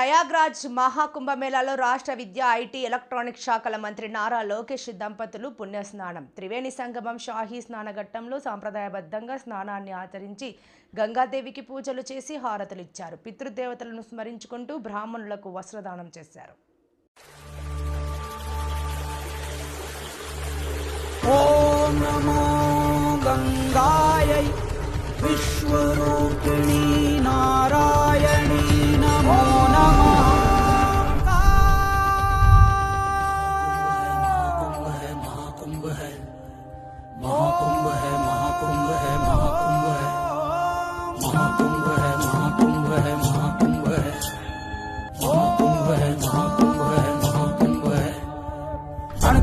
ప్రయాగ్రాజ్ మహాకుంభమేళాలో రాష్ట్ర విద్య IT electronic శాఖల మంత్రి నారా లోకేష్ దంపతులు పుణ్యస్నానం. త్రివేణి సంగమం షాహీ స్నానఘట్టంలో సాంప్రదాయబద్ధంగా స్నానాన్ని ఆచరించి గంగాదేవికి పూజలు చేసి హారతులు ఇచ్చారు. పితృదేవతలను స్మరించుకుంటూ బ్రాహ్మణులకు వస్త్రదానం చేశారు. ఓం నమో గంగాయ విశ్వరూప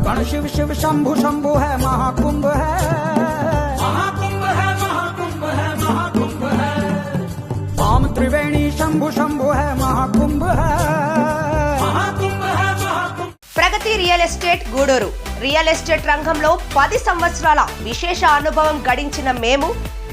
कण शिव शिव शंभु शंभु है महाकुंभ है महाकुंभ है महाकुंभ है महाकुंभ है राम त्रिवेणी शंभु शंभु है महाकुंभ है महाकुंभ है Mahakumbh Pragati real estate Gudur real estate రంగంలో పది సంవత్సరాల విశేష అనుభవం గడించిన మేము